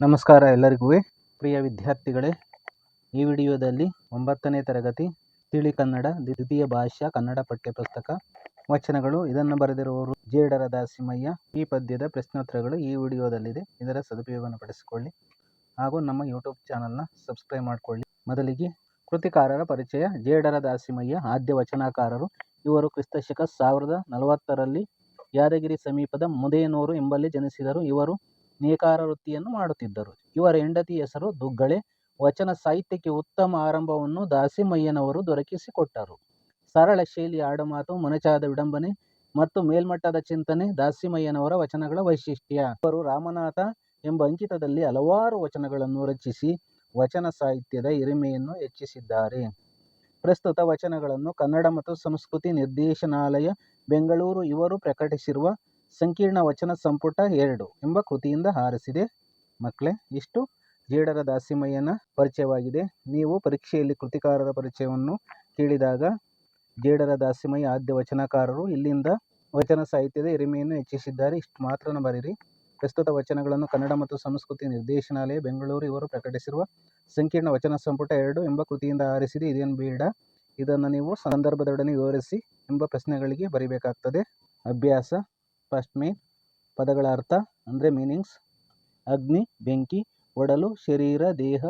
ನಮಸ್ಕಾರ ಎಲ್ಲರಿಗೂ. ಪ್ರಿಯ ವಿದ್ಯಾರ್ಥಿಗಳೇ, ಈ ವಿಡಿಯೋದಲ್ಲಿ ಒಂಬತ್ತನೇ ತರಗತಿ ತಿಳಿ ಕನ್ನಡ ದ್ವಿತೀಯ ಭಾಷಾ ಕನ್ನಡ ಪಠ್ಯಪುಸ್ತಕ ವಚನಗಳು. ಇದನ್ನು ಬರೆದಿರುವವರು ಜೇಡರ ದಾಸಿಮಯ್ಯ. ಈ ಪದ್ಯದ ಪ್ರಶ್ನೋತ್ತರಗಳು ಈ ವಿಡಿಯೋದಲ್ಲಿದೆ. ಇದರ ಸದುಪಯೋಗವನ್ನು ಪಡಿಸಿಕೊಳ್ಳಿ ಹಾಗೂ ನಮ್ಮ ಯೂಟ್ಯೂಬ್ ಚಾನಲ್ನ ಸಬ್ಸ್ಕ್ರೈಬ್ ಮಾಡಿಕೊಳ್ಳಿ. ಮೊದಲಿಗೆ ಕೃತಿಕಾರರ ಪರಿಚಯ. ಜೇಡರ ದಾಸಿಮಯ್ಯ, ಆದ್ಯ ವಚನಕಾರರು. ಇವರು ಕ್ರಿಸ್ತಶಕ ಸಾವಿರದ ನಲವತ್ತರಲ್ಲಿ ಯಾದಗಿರಿ ಸಮೀಪದ ಮುದೇನೂರು ಎಂಬಲ್ಲಿ ಜನಿಸಿದರು. ಇವರು ನೇಕಾರ ವೃತ್ತಿಯನ್ನು ಮಾಡುತ್ತಿದ್ದರು. ಇವರ ಹೆಂಡತಿ ಹೆಸರು ದುಗ್ಗಳೆ. ವಚನ ಸಾಹಿತ್ಯಕ್ಕೆ ಉತ್ತಮ ಆರಂಭವನ್ನು ದಾಸಿಮಯ್ಯನವರು ದೊರಕಿಸಿಕೊಟ್ಟರು. ಸರಳ ಶೈಲಿ ಆಡುಮಾತು ಮೊನಚಾದ ವಿಡಂಬನೆ ಮತ್ತು ಮೇಲ್ಮಟ್ಟದ ಚಿಂತನೆ ದಾಸಿಮಯ್ಯನವರ ವಚನಗಳ ವೈಶಿಷ್ಟ್ಯ. ಇವರು ರಾಮನಾಥ ಎಂಬ ಅಂಕಿತದಲ್ಲಿ ಹಲವಾರು ವಚನಗಳನ್ನು ರಚಿಸಿ ವಚನ ಸಾಹಿತ್ಯದ ಹಿರಿಮೆಯನ್ನು ಹೆಚ್ಚಿಸಿದ್ದಾರೆ. ಪ್ರಸ್ತುತ ವಚನಗಳನ್ನು ಕನ್ನಡ ಮತ್ತು ಸಂಸ್ಕೃತಿ ನಿರ್ದೇಶನಾಲಯ, ಬೆಂಗಳೂರು ಇವರು ಪ್ರಕಟಿಸಿರುವ ಸಂಕೀರ್ಣ ವಚನ ಸಂಪುಟ ಎರಡು ಎಂಬ ಕೃತಿಯಿಂದ ಆರಿಸಿದೆ ಮಕ್ಕಳೇ, ಇಷ್ಟು ಜೇಡರ ದಾಸಿಮಯ್ಯನ ಪರಿಚಯವಾಗಿದೆ. ನೀವು ಪರೀಕ್ಷೆಯಲ್ಲಿ ಕೃತಿಕಾರರ ಪರಿಚಯವನ್ನು ಕೇಳಿದಾಗ ಜೇಡರ ದಾಸಿಮಯ್ಯ ಆದ್ಯ ವಚನಕಾರರು. ಇಲ್ಲಿಂದ ವಚನ ಸಾಹಿತ್ಯದ ಹಿರಿಮೆಯನ್ನು ಹೆಚ್ಚಿಸಿದ್ದಾರೆ. ಇಷ್ಟು ಮಾತ್ರನ ಬರೀರಿ ಪ್ರಸ್ತುತ ವಚನಗಳನ್ನು ಕನ್ನಡ ಮತ್ತು ಸಂಸ್ಕೃತಿ ನಿರ್ದೇಶನಾಲಯ ಬೆಂಗಳೂರು ಇವರು ಪ್ರಕಟಿಸಿರುವ ಸಂಕೀರ್ಣ ವಚನ ಸಂಪುಟ ಎರಡು ಎಂಬ ಕೃತಿಯಿಂದ ಆರಿಸಿದೆ ಇದೇನು ಬೇಡ. ಇದನ್ನು ನೀವು ಸಂದರ್ಭದೊಡನೆ ವಿವರಿಸಿ ಎಂಬ ಪ್ರಶ್ನೆಗಳಿಗೆ ಬರೀಬೇಕಾಗ್ತದೆ. ಅಭ್ಯಾಸ ಫಸ್ಟ್ ಮೇನ್ ಪದಗಳ ಅರ್ಥ ಅಂದರೆ ಮೀನಿಂಗ್ಸ್ ಅಗ್ನಿ, ಬೆಂಕಿ, ಒಡಲು, ಶರೀರ, ದೇಹ,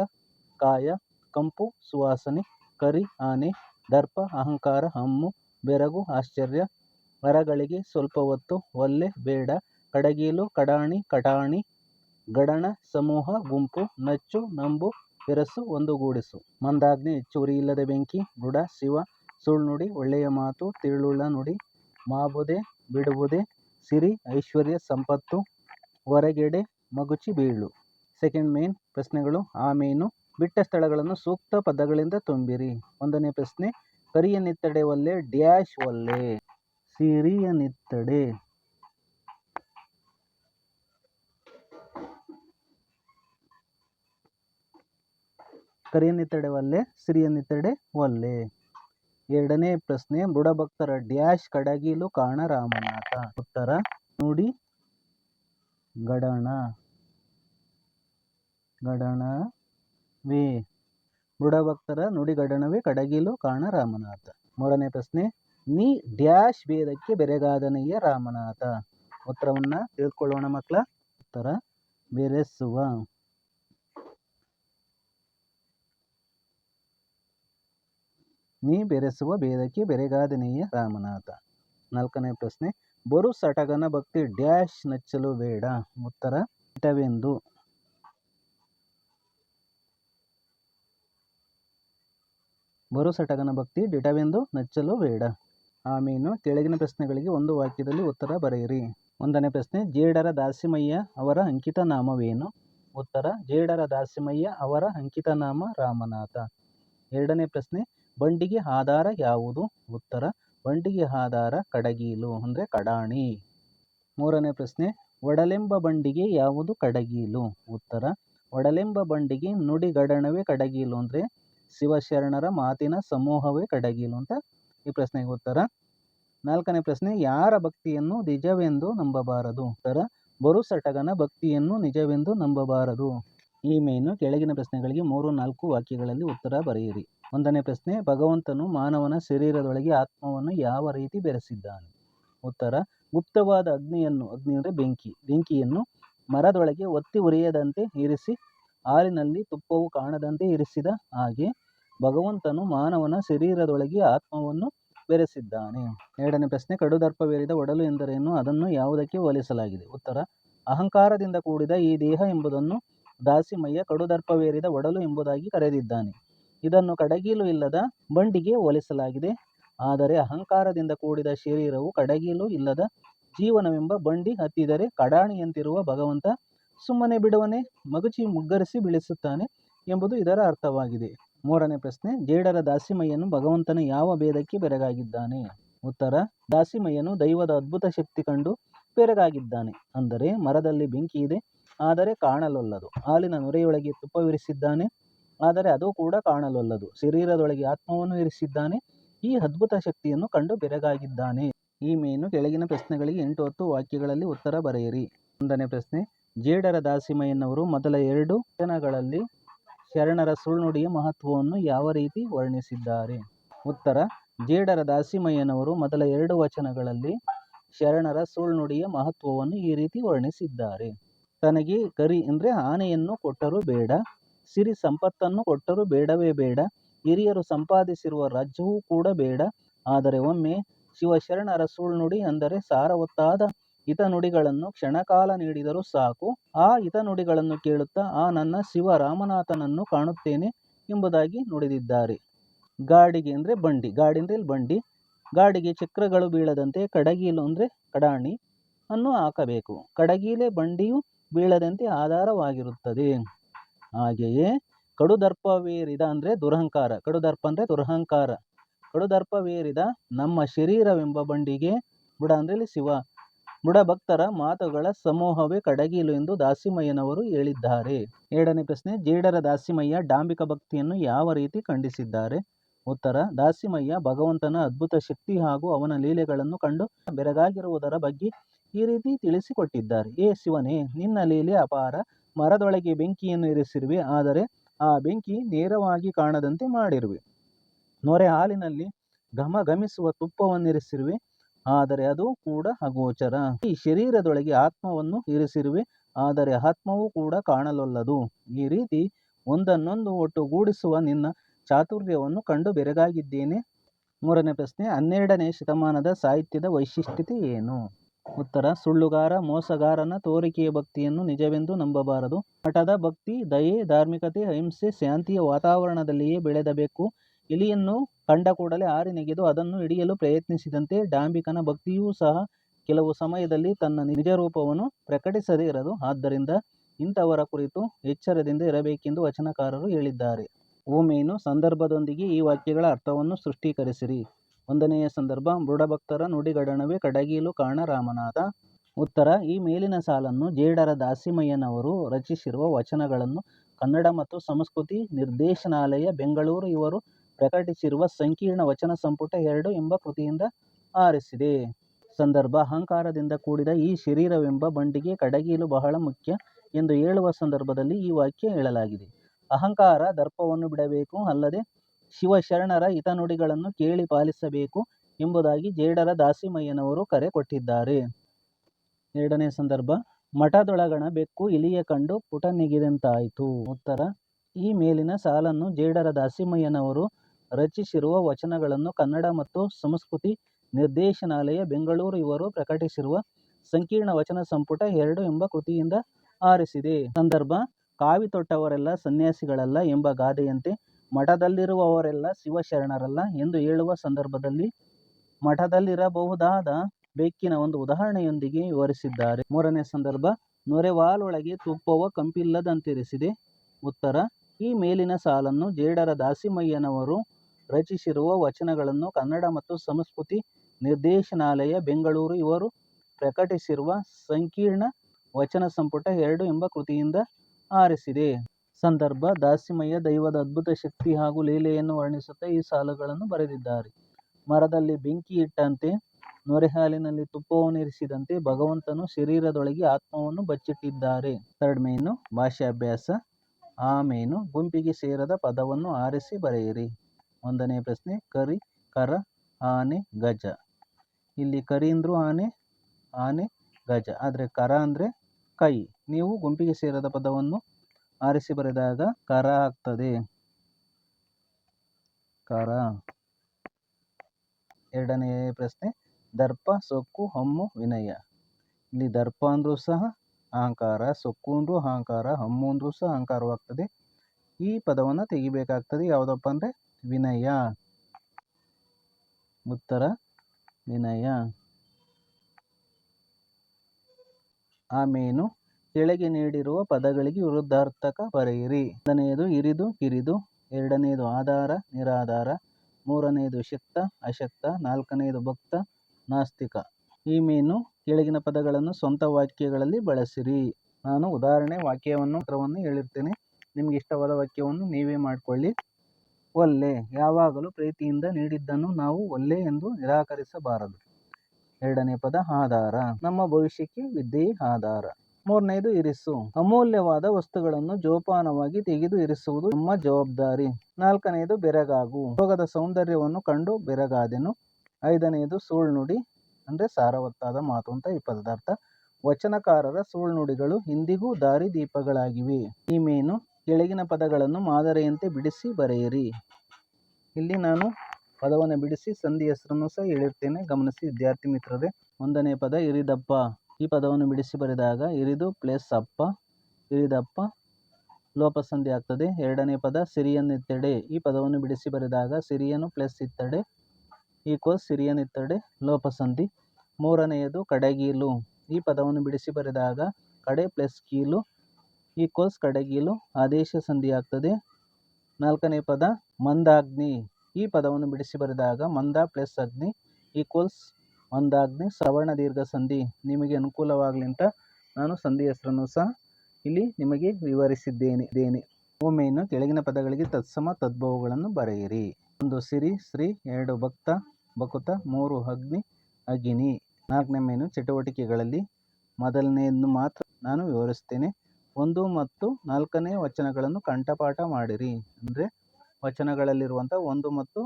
ಕಾಯ, ಕಂಪು, ಸುವಾಸನೆ, ಕರಿ, ಆನೆ, ದರ್ಪ, ಅಹಂಕಾರ, ಹಮ್ಮು, ಬೆರಗು, ಆಶ್ಚರ್ಯ, ಮರಗಳಿಗೆ ಸ್ವಲ್ಪ ಹೊತ್ತು, ಒಲ್ಲೆ, ಬೇಡ, ಕಡಗೀಲು, ಕಡಾಣಿ, ಕಟಾಣಿ ಗಡಣ ಸಮೂಹ, ಗುಂಪು, ನಚ್ಚು, ನಂಬು ಬೆರಸು ಒಂದುಗೂಡಿಸು. ಮಂದಾಗ್ನಿ ಹೆಚ್ಚುವರಿ ಇಲ್ಲದ ಬೆಂಕಿ, ಗುಡ, ಶಿವ, ಸುಳ್ನುಡಿ, ಒಳ್ಳೆಯ ಮಾತು ತಿಳುಳ್ಳ ನುಡಿ, ಮಾಬುದೆ ಬಿಡುವುದೆ ಸಿರಿ, ಐಶ್ವರ್ಯ, ಸಂಪತ್ತು, ಹೊರಗೆಡೆ, ಮಗುಚಿ ಬೀಳು ಸೆಕೆಂಡ್ ಮೇನ್ ಪ್ರಶ್ನೆಗಳು. ಆಮೇನು ಬಿಟ್ಟ ಸ್ಥಳಗಳನ್ನು ಸೂಕ್ತ ಪದಗಳಿಂದ ತುಂಬಿರಿ. ಒಂದನೇ ಪ್ರಶ್ನೆ ಕರಿಯನಿತ್ತಡೆ ಒಲ್ಲೆ ಡ್ಯಾಶ್ ಒಲ್ಲೆ ಸಿರಿಯನಿತ್ತಡೆ ಕರಿಯನಿತ್ತಡೆ ಒಲ್ಲೆ ಸಿರಿಯನಿತ್ತಡೆ ಒಲ್ಲೆ ಎರಡನೇ ಪ್ರಶ್ನೆ ಮೃಡಭಕ್ತರ ಡ್ಯಾಶ್ ಕಡಗಿಲು ಕಾಣ ರಾಮನಾಥ. ಉತ್ತರ, ನುಡಿ. ಗಡಣ. ಗಡಣವೇ. ಮೃಡಭಕ್ತರ ನುಡಿಗಡಣವೇ ಕಡಗಿಲು ಕಾಣ ರಾಮನಾಥ. ಮೂರನೇ ಪ್ರಶ್ನೆ, ನೀ ಡ್ಯಾಶ್ ಭೇದಕ್ಕೆ ಬೆರೆಗಾದನೆಯ ರಾಮನಾಥ. ಉತ್ತರವನ್ನು ತಿಳ್ಕೊಳ್ಳೋಣ ಮಕ್ಕಳ. ಉತ್ತರ, ಬೆರೆಸುವ. ನೀ ಬೆರೆಸುವ ಭೇದಕ್ಕೆ ಬೆರೆಗಾದನೆಯ ರಾಮನಾಥ? ನಾಲ್ಕನೇ ಪ್ರಶ್ನೆ, ಬರು ಸಟಗನ ಭಕ್ತಿ ಡ್ಯಾಶ್ ನಚ್ಚಲು ಬೇಡ. ಉತ್ತರ, ಇಟವೆಂದು. ಬರು ಸಟಗನ ಭಕ್ತಿ ಡಿಟವೆಂದು ನಚ್ಚಲು ಬೇಡ. ಆಮೇನು ಕೆಳಗಿನ ಪ್ರಶ್ನೆಗಳಿಗೆ ಒಂದು ವಾಕ್ಯದಲ್ಲಿ ಉತ್ತರ ಬರೆಯಿರಿ. ಒಂದನೇ ಪ್ರಶ್ನೆ, ಜೇಡರ ದಾಸಿಮಯ್ಯ ಅವರ ಅಂಕಿತ ನಾಮವೇನು? ಉತ್ತರ, ಜೇಡರ ದಾಸಿಮಯ್ಯ ಅವರ ಅಂಕಿತ ನಾಮ ರಾಮನಾಥ. ಎರಡನೇ ಪ್ರಶ್ನೆ ಬಂಡಿಗೆ ಆಧಾರ ಯಾವುದು? ಉತ್ತರ, ಬಂಡಿಗೆ ಆಧಾರ ಕಡಗೀಲು ಅಂದರೆ ಕಡಾಣಿ. ಮೂರನೇ ಪ್ರಶ್ನೆ, ಒಡಲೆಂಬ ಬಂಡಿಗೆ ಯಾವುದು ಕಡಗೀಲು? ಉತ್ತರ, ಒಡಲೆಂಬ ಬಂಡಿಗೆ ನುಡಿಗಡಣವೇ ಕಡಗೀಲು ಅಂದರೆ ಶಿವಶರಣರ ಮಾತಿನ ಸಮೂಹವೇ ಕಡಗೀಲು ಅಂತ ಈ ಪ್ರಶ್ನೆಗೆ ಉತ್ತರ. ನಾಲ್ಕನೇ ಪ್ರಶ್ನೆ, ಯಾರ ಭಕ್ತಿಯನ್ನು ನಿಜವೆಂದು ನಂಬಬಾರದು? ಉತ್ತರ, ಬರುಸಟಗನ ಭಕ್ತಿಯನ್ನು ನಿಜವೆಂದು ನಂಬಬಾರದು. ಈ ಮೇಯ್ನು ಕೆಳಗಿನ ಪ್ರಶ್ನೆಗಳಿಗೆ ಮೂರು ನಾಲ್ಕು ವಾಕ್ಯಗಳಲ್ಲಿ ಉತ್ತರ ಬರೆಯಿರಿ. ಒಂದನೇ ಪ್ರಶ್ನೆ, ಭಗವಂತನು ಮಾನವನ ಶರೀರದೊಳಗೆ ಆತ್ಮವನ್ನು ಯಾವ ರೀತಿ ಬೆರೆಸಿದ್ದಾನೆ? ಉತ್ತರ, ಗುಪ್ತವಾದ ಅಗ್ನಿಯನ್ನು, ಅಗ್ನಿ ಅಂದರೆ ಬೆಂಕಿ. ಬೆಂಕಿಯನ್ನು ಮರದೊಳಗೆ ಒತ್ತಿ ಉರಿಯದಂತೆ ಇರಿಸಿ ಹಾಲಿನಲ್ಲಿ ತುಪ್ಪವು ಕಾಣದಂತೆ ಇರಿಸಿದ ಹಾಗೆ ಭಗವಂತನು ಮಾನವನ ಶರೀರದೊಳಗೆ ಆತ್ಮವನ್ನು ಬೆರೆಸಿದ್ದಾನೆ. ಎರಡನೇ ಪ್ರಶ್ನೆ, ಕಡುದರ್ಪವೇರಿದ ಒಡಲು ಎಂದರೇನು? ಅದನ್ನು ಯಾವುದಕ್ಕೆ ಹೋಲಿಸಲಾಗಿದೆ? ಉತ್ತರ, ಅಹಂಕಾರದಿಂದ ಕೂಡಿದ ಈ ದೇಹ ಎಂಬುದನ್ನು ದಾಸಿಮಯ್ಯ ಕಡುದರ್ಪವೇರಿದ ಒಡಲು ಎಂಬುದಾಗಿ ಕರೆದಿದ್ದಾನೆ. ಇದನ್ನು ಕಡಗೀಲು ಇಲ್ಲದ ಬಂಡಿಗೆ ಹೋಲಿಸಲಾಗಿದೆ. ಆದರೆ ಅಹಂಕಾರದಿಂದ ಕೂಡಿದ ಶರೀರವು ಕಡಗೀಲು ಇಲ್ಲದ ಜೀವನವೆಂಬ ಬಂಡಿ ಹತ್ತಿದರೆ ಕಡಾಣಿಯಂತಿರುವ ಭಗವಂತ ಸುಮ್ಮನೆ ಬಿಡುವನೆ, ಮಗುಚಿ ಮುಗ್ಗರಿಸಿ ಬೀಳಿಸುತ್ತಾನೆ ಎಂಬುದು ಇದರ ಅರ್ಥವಾಗಿದೆ. ಮೂರನೇ ಪ್ರಶ್ನೆ, ಜೇಡರ ದಾಸಿಮಯ್ಯನು ಭಗವಂತನ ಯಾವ ಭೇದಕ್ಕೆ ಬೆರಗಾಗಿದ್ದಾನೆ? ಉತ್ತರ, ದಾಸಿಮಯ್ಯನು ದೈವದ ಅದ್ಭುತ ಶಕ್ತಿ ಕಂಡು ಬೆರಗಾಗಿದ್ದಾನೆ. ಅಂದರೆ ಮರದಲ್ಲಿ ಬೆಂಕಿ ಇದೆ ಆದರೆ ಕಾಣಲೊಲ್ಲದು. ಹಾಲಿನ ನೊರೆಯೊಳಗೆ ತುಪ್ಪವಿರಿಸಿದ್ದಾನೆ, ಆದರೆ ಅದು ಕೂಡ ಕಾಣಲೊಲ್ಲದು. ಶರೀರದೊಳಗೆ ಆತ್ಮವನ್ನು ಇರಿಸಿದ್ದಾನೆ, ಈ ಅದ್ಭುತ ಶಕ್ತಿಯನ್ನು ಕಂಡು ಬೆರಗಾಗಿದ್ದಾನೆ. ಈ ಮೇನು ಕೆಳಗಿನ ಪ್ರಶ್ನೆಗಳಿಗೆ ಎಂಟು ಹತ್ತು ವಾಕ್ಯಗಳಲ್ಲಿ ಉತ್ತರ ಬರೆಯಿರಿ. ಒಂದನೇ ಪ್ರಶ್ನೆ, ಜೇಡರ ದಾಸಿಮಯ್ಯನವರು ಮೊದಲ ಎರಡು ವಚನಗಳಲ್ಲಿ ಶರಣರ ಸುಳ್ನುಡಿಯ ಮಹತ್ವವನ್ನು ಯಾವ ರೀತಿ ವರ್ಣಿಸಿದ್ದಾರೆ? ಉತ್ತರ, ಜೇಡರ ದಾಸಿಮಯ್ಯನವರು ಮೊದಲ ಎರಡು ವಚನಗಳಲ್ಲಿ ಶರಣರ ಸುಳ್ನುಡಿಯ ಮಹತ್ವವನ್ನು ಈ ರೀತಿ ವರ್ಣಿಸಿದ್ದಾರೆ. ತನಗೆ ಕರಿ ಅಂದರೆ ಆನೆಯನ್ನು ಕೊಟ್ಟರೂ ಬೇಡ, ಸಿರಿ ಸಂಪತ್ತನ್ನು ಕೊಟ್ಟರೂ ಬೇಡವೇ ಬೇಡ, ಹಿರಿಯರು ಸಂಪಾದಿಸಿರುವ ರಾಜ್ಯವೂ ಕೂಡ ಬೇಡ. ಆದರೆ ಒಮ್ಮೆ ಶಿವಶರಣರ ಸುಳ್ನುಡಿ ಅಂದರೆ ಸಾರವತ್ತಾದ ಹಿತನುಡಿಗಳನ್ನು ಕ್ಷಣಕಾಲ ನೀಡಿದರೂ ಸಾಕು. ಆ ಹಿತನುಡಿಗಳನ್ನು ಕೇಳುತ್ತಾ, ಆ ನನ್ನ ಶಿವ ರಾಮನಾಥನನ್ನು ಕಾಣುತ್ತೇನೆ ಎಂಬುದಾಗಿ ನುಡಿದಿದ್ದಾರೆ. ಗಾಡಿಗೆ ಅಂದರೆ ಬಂಡಿ ಗಾಡಿ ಅಂದರೆ ಬಂಡಿ, ಗಾಡಿಗೆ ಚಕ್ರಗಳು ಬೀಳದಂತೆ ಕಡಗೀಲು ಅಂದರೆ ಕಡಾಣಿ ಅನ್ನು ಹಾಕಬೇಕು. ಕಡಗೀಲೆ ಬಂಡಿಯು ಬೀಳದಂತೆ ಆಧಾರವಾಗಿರುತ್ತದೆ. ಹಾಗೆಯೇ ಕಡುದರ್ಪವೇರಿದ ಅಂದರೆ ದುರಹಂಕಾರ. ಕಡುದರ್ಪ ಅಂದರೆ ದುರಹಂಕಾರ. ಕಡುದರ್ಪವೇರಿದ ನಮ್ಮ ಶರೀರವೆಂಬ ಬಂಡಿಗೆ ಬುಡ ಅಂದರೆ ಶಿವ. ಬುಡ ಭಕ್ತರ ಮಾತುಗಳ ಸಮೂಹವೇ ಕಡಗೀಲು ಎಂದು ದಾಸಿಮಯ್ಯನವರು ಹೇಳಿದ್ದಾರೆ. ಎರಡನೇ ಪ್ರಶ್ನೆ, ಜೇಡರ ದಾಸಿಮಯ್ಯ ಡಾಂಬಿಕ ಭಕ್ತಿಯನ್ನು ಯಾವ ರೀತಿ ಖಂಡಿಸಿದ್ದಾರೆ? ಉತ್ತರ, ದಾಸಿಮಯ್ಯ ಭಗವಂತನ ಅದ್ಭುತ ಶಕ್ತಿ ಹಾಗೂ ಅವನ ಲೀಲೆಗಳನ್ನು ಕಂಡು ಬೆರಗಾಗಿರುವುದರ ಬಗ್ಗೆ ಈ ರೀತಿ ತಿಳಿಸಿಕೊಟ್ಟಿದ್ದಾರೆ. ಏ ಶಿವನೇ, ನಿನ್ನ ಲೀಲೆ ಅಪಾರ ಮರದೊಳಗೆ ಬೆಂಕಿಯನ್ನು ಇರಿಸಿರುವೆ ಆದರೆ ಆ ಬೆಂಕಿ ನೇರವಾಗಿ ಕಾಣದಂತೆ ಮಾಡಿರುವೆ. ನೊರೆ ಹಾಲಿನಲ್ಲಿ ಘಮ ಘಮಿಸುವ ತುಪ್ಪವನ್ನಿರಿಸಿರುವೆ, ಆದರೆ ಅದು ಕೂಡ ಅಗೋಚರ. ಈ ಶರೀರದೊಳಗೆ ಆತ್ಮವನ್ನು ಇರಿಸಿರುವೆ, ಆದರೆ ಆತ್ಮವೂ ಕೂಡ ಕಾಣಲೊಲ್ಲದು. ಈ ರೀತಿ ಒಂದನ್ನೊಂದು ಒಟ್ಟುಗೂಡಿಸುವ ನಿನ್ನ ಚಾತುರ್ಯವನ್ನು ಕಂಡು ಬೆರಗಾಗಿದ್ದೇನೆ. ಮೂರನೇ ಪ್ರಶ್ನೆ, ಹನ್ನೆರಡನೇ ಶತಮಾನದ ಸಾಹಿತ್ಯದ ವೈಶಿಷ್ಟ್ಯತೆ ಏನು? ಉತ್ತರ, ಸುಳ್ಳುಗಾರ, ಮೋಸಗಾರನ ತೋರಿಕೆಯ ಭಕ್ತಿಯನ್ನು ನಿಜವೆಂದು ನಂಬಬಾರದು. ಮಠದ ಭಕ್ತಿ, ದಯೆ, ಧಾರ್ಮಿಕತೆ, ಅಹಿಂಸೆ, ಶಾಂತಿಯ ವಾತಾವರಣದಲ್ಲಿಯೇ ಬೆಳೆದಬೇಕು. ಇಲಿಯನ್ನು ಕಂಡ ಕೂಡಲೇ ಆರಿ ನೆಗೆದು ಅದನ್ನು ಹಿಡಿಯಲು ಪ್ರಯತ್ನಿಸಿದಂತೆ ಡಾಂಬಿಕನ ಭಕ್ತಿಯೂ ಸಹ ಕೆಲವು ಸಮಯದಲ್ಲಿ ತನ್ನ ನಿಜ ರೂಪವನ್ನು ಪ್ರಕಟಿಸದೇ ಇರದು. ಆದ್ದರಿಂದ ಇಂಥವರ ಕುರಿತು ಎಚ್ಚರದಿಂದ ಇರಬೇಕೆಂದು ವಚನಕಾರರು ಹೇಳಿದ್ದಾರೆ. ಓಮೇನು, ಸಂದರ್ಭದೊಂದಿಗೆ ಈ ವಾಕ್ಯಗಳ ಅರ್ಥವನ್ನು ಸೃಷ್ಟೀಕರಿಸಿರಿ. ಒಂದನೆಯ ಸಂದರ್ಭ ಮೃಡಭಕ್ತರ ನುಡಿಗಡಣವೇ ಕಡಗೀಲು ಕಾಣ ರಾಮನಾಥ ಉತ್ತರ, ಈ ಮೇಲಿನ ಸಾಲನ್ನು ಜೇಡರ ದಾಸಿಮಯ್ಯನವರು ರಚಿಸಿರುವ ವಚನಗಳನ್ನು ಕನ್ನಡ ಮತ್ತು ಸಂಸ್ಕೃತಿ ನಿರ್ದೇಶನಾಲಯ, ಬೆಂಗಳೂರು ಇವರು ಪ್ರಕಟಿಸಿರುವ ಸಂಕೀರ್ಣ ವಚನ ಸಂಪುಟ ಎರಡು ಎಂಬ ಕೃತಿಯಿಂದ ಆರಿಸಿದೆ. ಸಂದರ್ಭ, ಅಹಂಕಾರದಿಂದ ಕೂಡಿದ ಈ ಶರೀರವೆಂಬ ಬಂಡಿಗೆ ಕಡಗೀಲು ಬಹಳ ಮುಖ್ಯ ಎಂದು ಹೇಳುವ ಸಂದರ್ಭದಲ್ಲಿ ಈ ವಾಕ್ಯ ಹೇಳಲಾಗಿದೆ. ಅಹಂಕಾರ ದರ್ಪವನ್ನು ಬಿಡಬೇಕು ಅಲ್ಲದೆ ಶಿವಶರಣರ ಹಿತನುಡಿಗಳನ್ನು ಕೇಳಿ ಪಾಲಿಸಬೇಕು ಎಂಬುದಾಗಿ ಜೇಡರ ದಾಸಿಮಯ್ಯನವರು ಕರೆ ಕೊಟ್ಟಿದ್ದಾರೆ. ಎರಡನೇ ಸಂದರ್ಭ, ಮಠದೊಳಗಣ ಬೆಕ್ಕು ಇಲಿಯ ಕಂಡು ಪುಟ ನೆಗೆದಂತಾಯಿತು ಉತ್ತರ, ಈ ಮೇಲಿನ ಸಾಲನ್ನು ಜೇಡರ ದಾಸಿಮಯ್ಯನವರು ರಚಿಸಿರುವ ವಚನಗಳನ್ನು ಕನ್ನಡ ಮತ್ತು ಸಂಸ್ಕೃತಿ ನಿರ್ದೇಶನಾಲಯ ಬೆಂಗಳೂರು ಇವರು ಪ್ರಕಟಿಸಿರುವ ಸಂಕೀರ್ಣ ವಚನ ಸಂಪುಟ ಎರಡು ಎಂಬ ಕೃತಿಯಿಂದ ಆರಿಸಿದೆ. ಸಂದರ್ಭ, ಕಾವಿ ತೊಟ್ಟವರೆಲ್ಲ ಸನ್ಯಾಸಿಗಳಲ್ಲ ಎಂಬ ಗಾದೆಯಂತೆ ಮಠದಲ್ಲಿರುವವರೆಲ್ಲ ಶಿವಶರಣರಲ್ಲ ಎಂದು ಹೇಳುವ ಸಂದರ್ಭದಲ್ಲಿ ಮಠದಲ್ಲಿರಬಹುದಾದ ಬೆಕ್ಕಿನ ಒಂದು ಉದಾಹರಣೆಯೊಂದಿಗೆ ವಿವರಿಸಿದ್ದಾರೆ. ಮೂರನೇ ಸಂದರ್ಭ, ನೊರೆವಾಲೊಳಗೆ ತುಪ್ಪವ ಕಂಪಿಲ್ಲದಂತಿರಿಸಿದೆ. ಉತ್ತರ, ಈ ಮೇಲಿನ ಸಾಲನ್ನು ಜೇಡರ ದಾಸಿಮಯ್ಯನವರು ರಚಿಸಿರುವ ವಚನಗಳನ್ನು ಕನ್ನಡ ಮತ್ತು ಸಂಸ್ಕೃತಿ ನಿರ್ದೇಶನಾಲಯ, ಬೆಂಗಳೂರು ಇವರು ಪ್ರಕಟಿಸಿರುವ ಸಂಕೀರ್ಣ ವಚನ ಸಂಪುಟ ಎರಡು ಎಂಬ ಕೃತಿಯಿಂದ ಆರಿಸಿದೆ. ಸಂದರ್ಭ ದಾಸಿಮಯ್ಯ ದೈವದ ಅದ್ಭುತ ಶಕ್ತಿ ಹಾಗೂ ಲೀಲೆಯನ್ನು ವರ್ಣಿಸುತ್ತಾ ಈ ಸಾಲುಗಳನ್ನು ಬರೆದಿದ್ದಾರೆ. ಮರದಲ್ಲಿ ಬೆಂಕಿ ಇಟ್ಟಂತೆ, ನೊರೆಹಾಲಿನಲ್ಲಿ ತುಪ್ಪವನ್ನು ಇರಿಸಿದಂತೆ ಭಗವಂತನು ಶರೀರದೊಳಗೆ ಆತ್ಮವನ್ನು ಬಚ್ಚಿಟ್ಟಿದ್ದಾರೆ. ಥರ್ಡ್ ಮೇನು ಭಾಷಾಭ್ಯಾಸ ಆಮೇನು, ಗುಂಪಿಗೆ ಸೇರದ ಪದವನ್ನು ಆರಿಸಿ ಬರೆಯಿರಿ. ಒಂದನೇ ಪ್ರಶ್ನೆ, ಕರಿ, ಕರ, ಆನೆ, ಗಜ. ಇಲ್ಲಿ ಕರಿ ಅಂದ್ರು ಆನೆ ಆನೆ, ಗಜ. ಆದರೆ ಕರ ಅಂದರೆ ಕೈ. ನೀವು ಗುಂಪಿಗೆ ಸೇರದ ಪದವನ್ನು ಆರಿಸಿ ಬರೆದಾಗ ಕರ ಆಗ್ತದೆ. ಕರ. ಎರಡನೇ ಪ್ರಶ್ನೆ, ದರ್ಪ, ಸೊಕ್ಕು, ಹಮ್ಮು, ವಿನಯ. ಇಲ್ಲಿ ದರ್ಪ ಅಂದರೂ ಸಹ ಅಹಂಕಾರ, ಸೊಕ್ಕು ಅಂದರೂ ಅಹಂಕಾರ, ಹಮ್ಮು ಅಂದರೂ ಸಹ ಅಹಂಕಾರವಾಗ್ತದೆ ಈ ಪದವನ್ನು ತೆಗಿಬೇಕಾಗ್ತದೆ ಯಾವುದಪ್ಪ ಅಂದರೆ ವಿನಯ. ಉತ್ತರ, ವಿನಯ. ಆಮೇನು ಕೆಳಗೆ ನೀಡಿರುವ ಪದಗಳಿಗೆ ವಿರುದ್ಧಾರ್ಥಕ ಬರೆಯಿರಿ. ಒಂದನೆಯದು ಇರಿದು ಕಿರಿದು, ಎರಡನೆಯದು ಆಧಾರ, ನಿರಾಧಾರ, ಮೂರನೆಯದು ಶಕ್ತ, ಅಶಕ್ತ, ನಾಲ್ಕನೆಯದು ಭಕ್ತ, ನಾಸ್ತಿಕ. ಈ ಮೀನು ಕೆಳಗಿನ ಪದಗಳನ್ನು ಸ್ವಂತ ವಾಕ್ಯಗಳಲ್ಲಿ ಬಳಸಿರಿ. ನಾನು ಉದಾಹರಣೆ ವಾಕ್ಯವನ್ನು ಮಾತ್ರವನ್ನು ಹೇಳಿರ್ತೇನೆ. ನಿಮಗೆ ಇಷ್ಟವಾದ ವಾಕ್ಯವನ್ನು ನೀವೇ ಮಾಡಿಕೊಳ್ಳಿ. ಒಲ್ಲೆ, ಯಾವಾಗಲೂ ಪ್ರೀತಿಯಿಂದ ನೀಡಿದ್ದನ್ನು ನಾವು ಒಲ್ಲೆ ಎಂದು ನಿರಾಕರಿಸಬಾರದು. ಎರಡನೇ ಪದ ಆಧಾರ. ನಮ್ಮ ಭವಿಷ್ಯಕ್ಕೆ ವಿದ್ಯೆಯೇ ಆಧಾರ. ಮೂರನೇದು ಇರಿಸು. ಅಮೂಲ್ಯವಾದ ವಸ್ತುಗಳನ್ನು ಜೋಪಾನವಾಗಿ ತೆಗೆದು ಇರಿಸುವುದು ನಮ್ಮ ಜವಾಬ್ದಾರಿ. ನಾಲ್ಕನೆಯದು ಬೆರಗಾಗು. ಯೋಗದ ಸೌಂದರ್ಯವನ್ನು ಕಂಡು ಬೆರಗಾದೆನು. ಐದನೆಯದು ಸುಳ್ನುಡಿ, ಅಂದರೆ ಸಾರವತ್ತಾದ ಮಾತು ಅಂತ ಈ ಪದಾರ್ಥ. ವಚನಕಾರರ ಸುಳ್ನುಡಿಗಳು ಇಂದಿಗೂ ದಾರಿದೀಪಗಳಾಗಿವೆ. ಈ ಮೇನು ಕೆಳಗಿನ ಪದಗಳನ್ನು ಮಾದರಿಯಂತೆ ಬಿಡಿಸಿ ಬರೆಯಿರಿ. ಇಲ್ಲಿ ನಾನು ಪದವನ್ನು ಬಿಡಿಸಿ ಸಂಧಿ ಹೆಸರನ್ನು ಸಹ ಹೇಳಿರ್ತೇನೆ. ಗಮನಿಸಿ, ವಿದ್ಯಾರ್ಥಿ ಮಿತ್ರರೇ, ಒಂದನೇ ಪದ ಇರಿದಪ್ಪ. ಈ ಪದವನ್ನು ಬಿಡಿಸಿ ಬರೆದಾಗ ಇರಿದು ಪ್ಲಸ್ ಅಪ್ಪ ಇರಿದಪ್ಪ, ಲೋಪಸಂಧಿ ಆಗ್ತದೆ. ಎರಡನೇ ಪದ ಸಿರಿಯನ್ನಿತ್ತಡೆ. ಈ ಪದವನ್ನು ಬಿಡಿಸಿ ಬರೆದಾಗ ಸಿರಿಯನು ಪ್ಲಸ್ ಇತ್ತಡೆ ಈಕ್ವಲ್ ಸಿರಿಯನಿತ್ತಡೆ ಲೋಪಸಂಧಿ. ಮೂರನೆಯದು ಕಡೆಗೀಲು. ಈ ಪದವನ್ನು ಬಿಡಿಸಿ ಬರೆದಾಗ ಕಡೆ ಪ್ಲಸ್ ಕೀಲು, ಈಕ್ವಲ್ಸ್ ಕಡೆಗೀಲು, ಆದೇಶ ಸಂಧಿ ಆಗ್ತದೆ. ನಾಲ್ಕನೇ ಪದ ಮಂದಾಗ್ನಿ. ಈ ಪದವನ್ನು ಬಿಡಿಸಿ ಬರೆದಾಗ ಮಂದ ಪ್ಲಸ್ ಅಗ್ನಿ, ಈಕ್ವಲ್ಸ್ ಮಂದಾಗ್ನಿ ಸವರ್ಣ ದೀರ್ಘ ಸಂಧಿ ನಿಮಗೆ ಅನುಕೂಲವಾಗಲಿ ಅಂತ ನಾನು ಸಂಧಿ ಹೆಸರನ್ನು ಸಹ ಇಲ್ಲಿ ನಿಮಗೆ ವಿವರಿಸಿದ್ದೇನೆ ಓಮೆಯನ್ನು ಕೆಳಗಿನ ಪದಗಳಿಗೆ ತತ್ಸಮ ತದ್ಭವಗಳನ್ನು ಬರೆಯಿರಿ. ಒಂದು ಸಿರಿ ಶ್ರೀ ಎರಡು ಭಕ್ತ ಬಕುತ ಮೂರು ಅಗ್ನಿ ಅಗ್ನಿ. ನಾಲ್ಕನೇ ಮೇನು ಚಟುವಟಿಕೆಗಳಲ್ಲಿ ಮೊದಲನೆಯನ್ನು ಮಾತ್ರ ನಾನು ವಿವರಿಸ್ತೇನೆ ಒಂದು ಮತ್ತು ನಾಲ್ಕನೇ ವಚನಗಳನ್ನು ಕಂಠಪಾಠ ಮಾಡಿರಿ. ಅಂದರೆ ವಚನಗಳಲ್ಲಿರುವಂಥ ಒಂದು ಮತ್ತು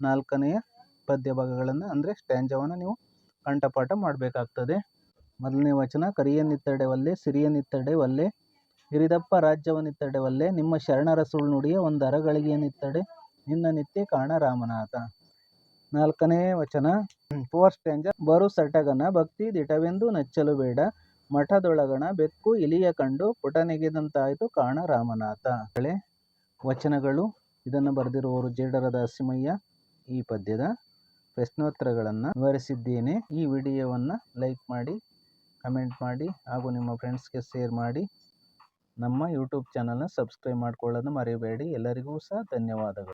ನಾಲ್ಕನೆಯ ಪದ್ಯ ಭಾಗಗಳನ್ನು ಅಂದರೆ ಸ್ಟ್ಯಾಂಜವನ್ನು ನೀವು ಕಂಠಪಾಠ ಮಾಡಬೇಕಾಗ್ತದೆ. ಮೊದಲನೇ ವಚನ ಸಿರಿಯನ್ನಿತ್ತಡೆ ಒಲ್ಲೆ ಹಿರಿದಪ್ಪ ರಾಜ್ಯವನ್ನಿತ್ತಡೆ ಒಲ್ಲೆ ನಿಮ್ಮ ಶರಣರ ಸುಳ್ನುಡಿಯ ಒಂದು ಅರಗಳಿಗೆಯನ್ನಿತ್ತಡೆ ನಿನ್ನ ನಿತ್ಯ ಕಾಣ ರಾಮನಾಥ. ನಾಲ್ಕನೇ ವಚನ ಫೋರ್ ಸ್ಟ್ಯಾಂಜ ಬರು ಸಟಗನ, ಭಕ್ತಿ ದಿಟವೆಂದು ನಚ್ಚಲು ಬೇಡ, ಮಠದೊಳಗಣ ಬೆಕ್ಕು ಇಲಿಯ ಕಂಡು ಪುಟನೆಗೆದಂತಾಯಿತು ಕಾಣ ರಾಮನಾಥ. ವಚನಗಳು, ಇದನ್ನು ಬರೆದಿರುವವರು ಜೇಡರ ದಾಸಿಮಯ್ಯ ಈ ಪದ್ಯದ. ಪ್ರಶ್ನೋತ್ತರಗಳನ್ನು ವಿವರಿಸಿದ್ದೇನೆ. ಈ ವಿಡಿಯೋವನ್ನು ಲೈಕ್ ಮಾಡಿ, ಕಮೆಂಟ್ ಮಾಡಿ, ಹಾಗೂ ನಿಮ್ಮ ಫ್ರೆಂಡ್ಸ್ಗೆ ಶೇರ್ ಮಾಡಿ. ನಮ್ಮ ಯೂಟ್ಯೂಬ್ ಚಾನಲ್ನ ಸಬ್ಸ್ಕ್ರೈಬ್ ಮಾಡ್ಕೊಳ್ಳೋದು ಮರೆಯಬೇಡಿ ಎಲ್ಲರಿಗೂ ಸಹ ಧನ್ಯವಾದಗಳು.